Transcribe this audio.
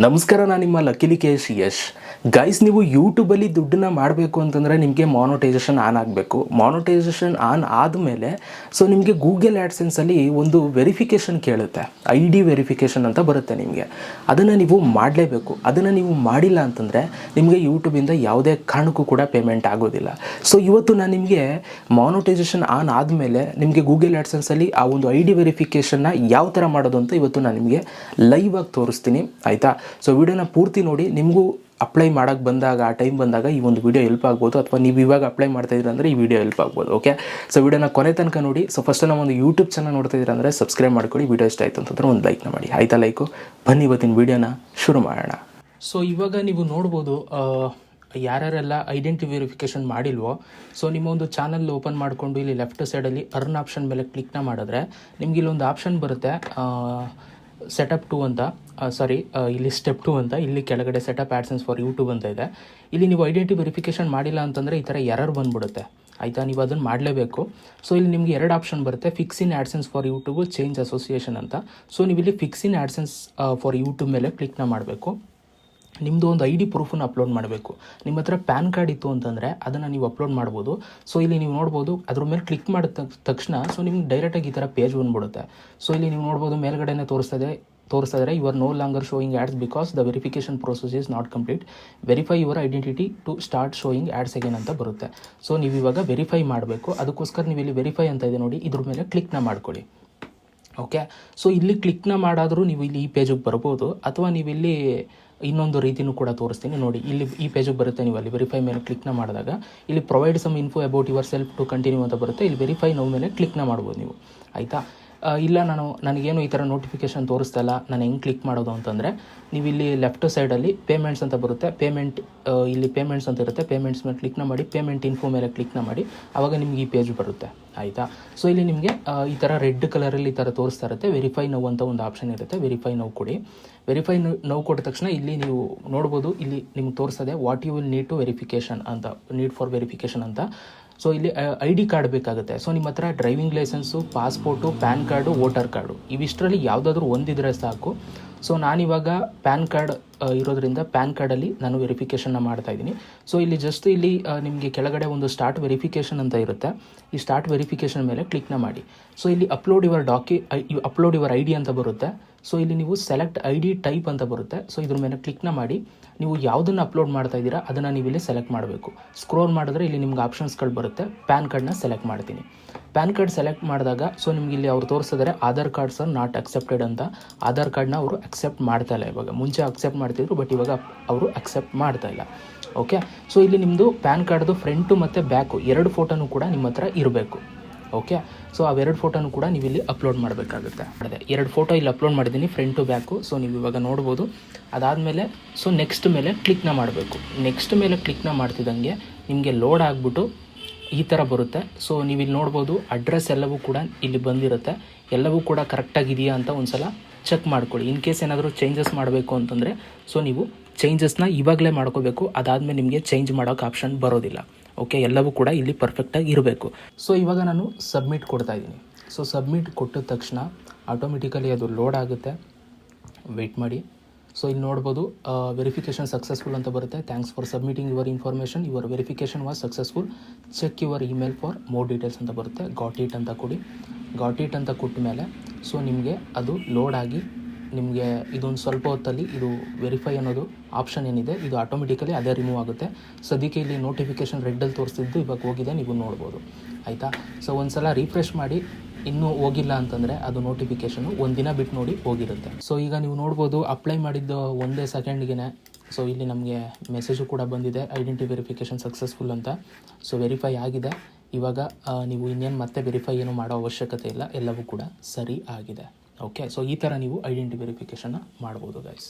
ನಮಸ್ಕಾರ ನಾನು ನಿಮ್ಮ ಲಕಿಲಿ ಎಸ್ ಯಶ್ ಗೈಸ್ ನೀವು ಯೂಟ್ಯೂಬಲ್ಲಿ ದುಡ್ಡನ್ನ ಮಾಡಬೇಕು ಅಂತಂದರೆ ನಿಮಗೆ ಮಾನೋಟೈಸೇಷನ್ ಆನ್ ಆಗಬೇಕು. ಮಾನೋಟೈಸೇಷನ್ ಆನ್ ಆದಮೇಲೆ ಸೊ ನಿಮಗೆ ಗೂಗಲ್ ಆ್ಯಡ್ಸೆನ್ಸಲ್ಲಿ ಒಂದು ವೆರಿಫಿಕೇಷನ್ ಕೇಳುತ್ತೆ. ಐ ಡಿ ವೆರಿಫಿಕೇಷನ್ ಅಂತ ಬರುತ್ತೆ ನಿಮಗೆ. ಅದನ್ನು ನೀವು ಮಾಡಲೇಬೇಕು. ಅದನ್ನು ನೀವು ಮಾಡಿಲ್ಲ ಅಂತಂದರೆ ನಿಮಗೆ ಯೂಟ್ಯೂಬಿಂದ ಯಾವುದೇ ಕಾರಣಕ್ಕೂ ಕೂಡ ಪೇಮೆಂಟ್ ಆಗೋದಿಲ್ಲ. ಸೊ ಇವತ್ತು ನಾನು ನಿಮಗೆ ಮಾನೋಟೈಸೇಷನ್ ಆನ್ ಆದಮೇಲೆ ನಿಮಗೆ ಗೂಗಲ್ ಆ್ಯಡ್ಸೆನ್ಸಲ್ಲಿ ಆ ಒಂದು ಐ ಡಿ ವೆರಿಫಿಕೇಷನ್ನ ಯಾವ ಥರ ಮಾಡೋದು ಅಂತ ಇವತ್ತು ನಾನು ನಿಮಗೆ ಲೈವ್ ಆಗಿ ತೋರಿಸ್ತೀನಿ. ಆಯಿತಾ? ಸೊ ವಿಡಿಯೋನ ಪೂರ್ತಿ ನೋಡಿ, ನಿಮಗೂ ಅಪ್ಲೈ ಮಾಡೋಕ್ಕೆ ಬಂದಾಗ, ಆ ಟೈಮ್ ಬಂದಾಗ ಈ ಒಂದು ವಿಡಿಯೋ ಹೆಲ್ಪ್ ಆಗ್ಬೋದು. ಅಥವಾ ನೀವು ಇವಾಗ ಅಪ್ಲೈ ಮಾಡ್ತಾ ಅಂದರೆ ಈ ವಿಡಿಯೋ ಹೆಲ್ಪ್ ಆಗ್ಬೋದು ಓಕೆ ಸೊ ವಿಡಿಯೋನ ಕೊನೆ ತನಕ ನೋಡಿ. ಸೊ ಫಸ್ಟ್ ನಮ್ಮ ಒಂದು ಯೂಟ್ಯೂಬ್ ಚಾನಲ್ ನೋಡ್ತಾ ಅಂದರೆ ಸಬ್ಸ್ಕ್ರೈಬ್ ಮಾಡ್ಕೊಳ್ಳಿ. ವಿಡಿಯೋ ಇಷ್ಟ ಆಯಿತು ಅಂತಂದ್ರೆ ಒಂದು ಲೈಕ್ನ ಮಾಡಿ. ಆಯ್ತಾ ಲೈಕು ಬನ್ನಿ ಇವತ್ತಿನ ವಿಡಿಯೋನ ಶುರು ಮಾಡೋಣ. ಸೊ ಇವಾಗ ನೀವು ನೋಡ್ಬೋದು ಯಾರ್ಯಾರೆಲ್ಲ ಐಡೆಂಟಿ ವೆರಿಫಿಕೇಷನ್ ಮಾಡಿಲ್ವೋ ಸೊ ನಿಮ್ಮ ಒಂದು ಚಾನಲ್ ಓಪನ್ ಮಾಡಿಕೊಂಡು ಇಲ್ಲಿ ಲೆಫ್ಟ್ ಸೈಡಲ್ಲಿ ಅರ್ನ್ ಆಪ್ಷನ್ ಮೇಲೆ ಕ್ಲಿಕ್ನ ಮಾಡಿದ್ರೆ, ನಿಮ್ಗೆ ಇಲ್ಲೊಂದು ಆಪ್ಷನ್ ಬರುತ್ತೆ ಸೆಟಪ್ ಟು ಅಂತ. ಸಾರಿ ಇಲ್ಲಿ ಸ್ಟೆಪ್ ಟು ಅಂತ, ಇಲ್ಲಿ ಕೆಳಗಡೆ ಸೆಟಪ್ ಆ್ಯಡ್ಸನ್ಸ್ ಫಾರ್ ಯೂಟ್ಯೂಬ್ ಅಂತ ಇದೆ. ಇಲ್ಲಿ ನೀವು ಐಡೆಂಟಿ ವೆರಿಫಿಕೇಷನ್ ಮಾಡಿಲ್ಲ ಅಂತಂದರೆ ಈ ಥರ ಎರರ್ ಬಂದುಬಿಡುತ್ತೆ. ಆಯಿತಾ? ನೀವು ಅದನ್ನು ಮಾಡಲೇಬೇಕು. ಸೊ ಇಲ್ಲಿ ನಿಮಗೆ ಎರಡು ಆಪ್ಷನ್ ಬರುತ್ತೆ. Fix in AdSense for YouTube change association ಅಂತ. ಸೊ ನೀವು ಇಲ್ಲಿ fix in AdSense for YouTube ಮೇಲೆ ಕ್ಲಿಕ್ನ ಮಾಡಬೇಕು. ನಿಮ್ಮದು ಒಂದು ಐ ಡಿ ಪ್ರೂಫನ್ನು ಅಪ್ಲೋಡ್ ಮಾಡಬೇಕು. ನಿಮ್ಮ ಹತ್ರ ಪ್ಯಾನ್ ಕಾರ್ಡ್ ಇತ್ತು ಅಂತಂದರೆ ಅದನ್ನು ನೀವು ಅಪ್ಲೋಡ್ ಮಾಡ್ಬೋದು. ಸೊ ಇಲ್ಲಿ ನೀವು ನೋಡ್ಬೋದು, ಅದ್ರ ಮೇಲೆ ಕ್ಲಿಕ್ ಮಾಡಿದ ತಕ್ಷ- ತಕ್ಷಣ ಸೊ ನಿಮ್ಗೆ ಡೈರೆಕ್ಟಾಗಿ ಈ ಥರ ಪೇಜ್ ಬಂದ್ಬಿಡುತ್ತೆ. ಸೊ ಇಲ್ಲಿ ನೀವು ನೋಡ್ಬೋದು, ಮೇಲ್ಗಡೆನೇ ತೋರಿಸ್ತದೆ ತೋರಿಸ್ತಾ ಇದ್ದಾರೆ you are no longer showing ads because the verification process is not complete verify your identity to start showing ads again ಅಂತ ಬರುತ್ತೆ. ಸೊ ನೀವು ಇವಾಗ ವೆರಿಫೈ ಮಾಡಬೇಕು. ಅದಕ್ಕೋಸ್ಕರ ನೀವು ಇಲ್ಲಿ ವೆರಿಫೈ ಅಂತ ಇದೆ ನೋಡಿ, ಇದ್ರ ಮೇಲೆ ಕ್ಲಿಕ್ನ ಮಾಡ್ಕೊಳ್ಳಿ. ಓಕೆ ಸೊ ಇಲ್ಲಿ ಕ್ಲಿಕ್ನ ಮಾಡಾದರೂ ನೀವು ಇಲ್ಲಿ ಈ ಪೇಜಿಗೆ ಬರ್ಬೋದು. ಅಥವಾ ನೀವು ಇಲ್ಲಿ ಇನ್ನೊಂದು ರೀತಿಯೂ ಕೂಡ ತೋರಿಸ್ತೀನಿ ನೋಡಿ. ಇಲ್ಲಿ ಈ ಪೇಜಿಗೆ ಬರುತ್ತೆ ನೀವು ಅಲ್ಲಿ ವೆರಿಫೈ ಮೇಲೆ ಕ್ಲಿಕ್ನ ಮಾಡಿದಾಗ. ಇಲ್ಲಿ provide some info about yourself to continue ಅಂತ ಬರುತ್ತೆ. ಇಲ್ಲಿ ವೆರಿಫೈ ನೋವು ಮೇಲೆ ಕ್ಲಿಕ್ನ ಮಾಡ್ಬೋದು ನೀವು. ಆಯಿತಾ? ಇಲ್ಲ, ನಾನು ನನಗೇನು ಈ ಥರ ನೋಟಿಫಿಕೇಶನ್ ತೋರಿಸ್ತಾ ಇಲ್ಲ. ನಾನು ಹೆಂಗೆ ಕ್ಲಿಕ್ ಮಾಡೋದು ಅಂತಂದರೆ, ನೀವು ಇಲ್ಲಿ ಲೆಫ್ಟ್ ಸೈಡಲ್ಲಿ ಪೇಮೆಂಟ್ಸ್ ಅಂತ ಬರುತ್ತೆ. ಪೇಮೆಂಟ್ ಇಲ್ಲಿ ಪೇಮೆಂಟ್ಸ್ ಅಂತ ಇರುತ್ತೆ. ಪೇಮೆಂಟ್ಸ್ ಮೇಲೆ ಕ್ಲಿಕ್ನ ಮಾಡಿ ಪೇಮೆಂಟ್ ಇನ್ಫೋ ಮೇಲೆ ಕ್ಲಿಕ್ನ ಮಾಡಿ ಆವಾಗ ನಿಮ್ಗೆ ಈ ಪೇಜ್ ಬರುತ್ತೆ. ಆಯಿತಾ? ಸೊ ಇಲ್ಲಿ ನಿಮಗೆ ಈ ಥರ ರೆಡ್ ಕಲರಲ್ಲಿ ಈ ಥರ ತೋರಿಸ್ತಾ ಇರುತ್ತೆ. ವೆರಿಫೈ ನೋವು ಅಂತ ಒಂದು ಆಪ್ಷನ್ ಇರುತ್ತೆ. ವೆರಿಫೈ ನೋವು ಕೊಡಿ. ವೆರಿಫೈ ನೋವು ಕೊಟ್ಟ ತಕ್ಷಣ ಇಲ್ಲಿ ನೀವು ನೋಡ್ಬೋದು, ಇಲ್ಲಿ ನಿಮ್ಗೆ ತೋರಿಸ್ತದೆ what you will need to verification ಅಂತ ನೀಡ್ ಫಾರ್ ವೆರಿಫಿಕೇಷನ್ ಅಂತ. ಸೊ ಇಲ್ಲಿ ಐ ಡಿ ಕಾರ್ಡ್ ಬೇಕಾಗುತ್ತೆ. ಸೊ ನಿಮ್ಮ ಹತ್ರ driving licence passport PAN card voter card ಇವಿಷ್ಟರಲ್ಲಿ ಯಾವುದಾದ್ರೂ ಒಂದಿದ್ರೆ ಸಾಕು. ಸೊ ನಾನಿವಾಗ ಪ್ಯಾನ್ ಕಾರ್ಡ್ ಇರೋದ್ರಿಂದ ಪ್ಯಾನ್ ಕಾರ್ಡಲ್ಲಿ ನಾನು ವೆರಿಫಿಕೇಷನ್ನ ಮಾಡ್ತಾ ಇದ್ದೀನಿ. ಸೊ ಇಲ್ಲಿ ಜಸ್ಟ್ ಇಲ್ಲಿ ನಿಮಗೆ ಕೆಳಗಡೆ ಒಂದು ಸ್ಟಾರ್ಟ್ ವೆರಿಫಿಕೇಷನ್ ಅಂತ ಇರುತ್ತೆ. ಈ ಸ್ಟಾರ್ಟ್ ವೆರಿಫಿಕೇಷನ್ ಮೇಲೆ ಕ್ಲಿಕ್ನ ಮಾಡಿ. ಸೊ ಇಲ್ಲಿ upload your docu upload your I D ಅಂತ ಬರುತ್ತೆ. ಸೊ ಇಲ್ಲಿ ನೀವು ಸೆಲೆಕ್ಟ್ ಐ ಡಿ ಟೈಪ್ ಅಂತ ಬರುತ್ತೆ. ಸೊ ಇದ್ರ ಮೇಲೆ ಕ್ಲಿಕ್ನ ಮಾಡಿ. ನೀವು ಯಾವುದನ್ನು ಅಪ್ಲೋಡ್ ಮಾಡ್ತಾ ಇದ್ದೀರಾ, ಅದನ್ನು ನೀವು ಇಲ್ಲಿ ಸೆಲೆಕ್ಟ್ ಮಾಡಬೇಕು. ಸ್ಕ್ರೋಲ್ ಮಾಡಿದ್ರೆ ಇಲ್ಲಿ ನಿಮ್ಗೆ ಆಪ್ಷನ್ಸ್ಗಳು ಬರುತ್ತೆ. ಪ್ಯಾನ್ ಕಾರ್ಡ್ನ ಸೆಲೆಕ್ಟ್ ಮಾಡ್ತೀನಿ. ಪ್ಯಾನ್ ಕಾರ್ಡ್ ಸೆಲೆಕ್ಟ್ ಮಾಡಿದಾಗ, ಸೊ ನಿಮ್ಗೆ ಇಲ್ಲಿ ಅವ್ರು ತೋರಿಸಿದ್ರೆ, Aadhaar cards are not accepted ಅಂತ. ಆಧಾರ್ ಕಾರ್ಡ್ನ ಅವರು ಅಕ್ಸೆಪ್ಟ್ ಮಾಡ್ತಾ ಇಲ್ಲ ಇವಾಗ. ಮುಂಚೆ ಅಕ್ಸೆಪ್ಟ್ ಮಾಡ್ತಿದ್ರು ಬಟ್ ಇವಾಗ ಅವರು ಅಕ್ಸೆಪ್ಟ್ ಮಾಡ್ತಾ ಇಲ್ಲ. ಓಕೆ ಸೊ ಇಲ್ಲಿ ನಿಮ್ಮದು ಪ್ಯಾನ್ ಕಾರ್ಡ್ದು ಫ್ರಂಟು ಮತ್ತು ಬ್ಯಾಕು ಎರಡು ಫೋಟೋನು ಕೂಡ ನಿಮ್ಮ ಹತ್ರ ಇರಬೇಕು. ಓಕೆ ಸೊ ಅವೆರಡು ಫೋಟೋನು ಕೂಡ ನೀವು ಇಲ್ಲಿ ಅಪ್ಲೋಡ್ ಮಾಡಬೇಕಾಗುತ್ತೆ. ಅದೇ, ಎರಡು ಫೋಟೋ ಇಲ್ಲಿ ಅಪ್ಲೋಡ್ ಮಾಡಿದ್ದೀನಿ ಫ್ರಂಟು ಬ್ಯಾಕು ಸೊ ನೀವು ಇವಾಗ ನೋಡ್ಬೋದು. ಅದಾದಮೇಲೆ ಸೊ ನೆಕ್ಸ್ಟ್ ಮೇಲೆ ಕ್ಲಿಕ್ನ ಮಾಡಬೇಕು. ನೆಕ್ಸ್ಟ್ ಮೇಲೆ ಕ್ಲಿಕ್ನ ಮಾಡ್ತಿದ್ದಂಗೆ ನಿಮಗೆ ಲೋಡ್ ಆಗಿಬಿಟ್ಟು ಈ ಥರ ಬರುತ್ತೆ. ಸೊ ನೀವು ಇಲ್ಲಿ ನೋಡ್ಬೋದು ಅಡ್ರೆಸ್ ಎಲ್ಲವೂ ಕೂಡ ಇಲ್ಲಿ ಬಂದಿರುತ್ತೆ. ಎಲ್ಲವೂ ಕೂಡ ಕರೆಕ್ಟಾಗಿದೆಯಾ ಅಂತ ಒಂದ್ಸಲ ಚೆಕ್ ಮಾಡ್ಕೊಳ್ಳಿ. ಇನ್ ಕೇಸ್ ಏನಾದರೂ ಚೇಂಜಸ್ ಮಾಡಬೇಕು ಅಂತಂದರೆ ಸೊ ನೀವು ಚೇಂಜಸ್ನ ಇವಾಗಲೇ ಮಾಡ್ಕೋಬೇಕು. ಅದಾದಮೇಲೆ ನಿಮಗೆ ಚೇಂಜ್ ಮಾಡೋಕೆ ಆಪ್ಷನ್ ಬರೋದಿಲ್ಲ. ಓಕೆ ಎಲ್ಲವೂ ಕೂಡ ಇಲ್ಲಿ ಪರ್ಫೆಕ್ಟಾಗಿ ಇರಬೇಕು. ಸೊ ಇವಾಗ ನಾನು ಸಬ್ಮಿಟ್ ಕೊಡ್ತಾ ಇದ್ದೀನಿ. ಸೊ ಸಬ್ಮಿಟ್ ಕೊಟ್ಟ ತಕ್ಷಣ ಆಟೋಮೆಟಿಕಲಿ ಅದು ಲೋಡ್ ಆಗುತ್ತೆ. ವೆಯ್ಟ್ ಮಾಡಿ. ಸೊ ಇಲ್ಲಿ ನೋಡ್ಬೋದು ವೆರಿಫಿಕೇಷನ್ ಸಕ್ಸಸ್ಫುಲ್ ಅಂತ ಬರುತ್ತೆ. Thanks for submitting your information your verification was successful check your email for more details ಅಂತ ಬರುತ್ತೆ. ಗಾಟ್ ಇಟ್ ಅಂತ ಕೊಡಿ. ಗಾಟ್ ಇಟ್ ಅಂತ ಕೊಟ್ಟ ಮೇಲೆ ಸೊ ನಿಮಗೆ ಅದು ಲೋಡ್ ಆಗಿ, ನಿಮಗೆ ಇದೊಂದು ಸ್ವಲ್ಪ ಹೊತ್ತಲ್ಲಿ ಇದು ವೆರಿಫೈ ಅನ್ನೋದು ಆಪ್ಷನ್ ಏನಿದೆ, ಇದು ಆಟೋಮೆಟಿಕಲಿ ಅದೇ ರಿಮೂವ್ ಆಗುತ್ತೆ. ಸದ್ಯಕ್ಕೆ ಇಲ್ಲಿ ನೋಟಿಫಿಕೇಷನ್ ರೆಡ್ಡಲ್ಲಿ ತೋರಿಸ್ತಿದ್ದು, ಇವಾಗ ಹೋಗಿದೆ, ನೀವು ನೋಡ್ಬೋದು. ಆಯಿತಾ? ಸೊ ಒಂದು ಸಲ ರಿಫ್ರೆಶ್ ಮಾಡಿ ಇನ್ನೂ ಹೋಗಿಲ್ಲ ಅಂತಂದರೆ ಅದು ನೋಟಿಫಿಕೇಷನು ಒಂದಿನ ದಿನ ಬಿಟ್ಟು ನೋಡಿ ಹೋಗಿರುತ್ತೆ. ಸೊ ಈಗ ನೀವು ನೋಡ್ಬೋದು ಅಪ್ಲೈ ಮಾಡಿದ್ದು ಒಂದೇ ಸೆಕೆಂಡ್ಗೆ ಸೊ ಇಲ್ಲಿ ನಮಗೆ ಮೆಸೇಜು ಕೂಡ ಬಂದಿದೆ ಐಡೆಂಟಿ ವೆರಿಫಿಕೇಷನ್ ಸಕ್ಸಸ್ಫುಲ್ ಅಂತ. ಸೊ ವೆರಿಫೈ ಆಗಿದೆ. ಇವಾಗ ನೀವು ಇನ್ನೇನು ಮತ್ತೆ ವೆರಿಫೈ ಏನು ಮಾಡೋ ಅವಶ್ಯಕತೆ ಇಲ್ಲ, ಎಲ್ಲವೂ ಕೂಡ ಸರಿ ಆಗಿದೆ. ಓಕೆ ಸೊ ಈ ಥರ ನೀವು ಐಡೆಂಟಿ ವೆರಿಫಿಕೇಷನ್ನ ಮಾಡ್ಬೋದು ಗೈಸ್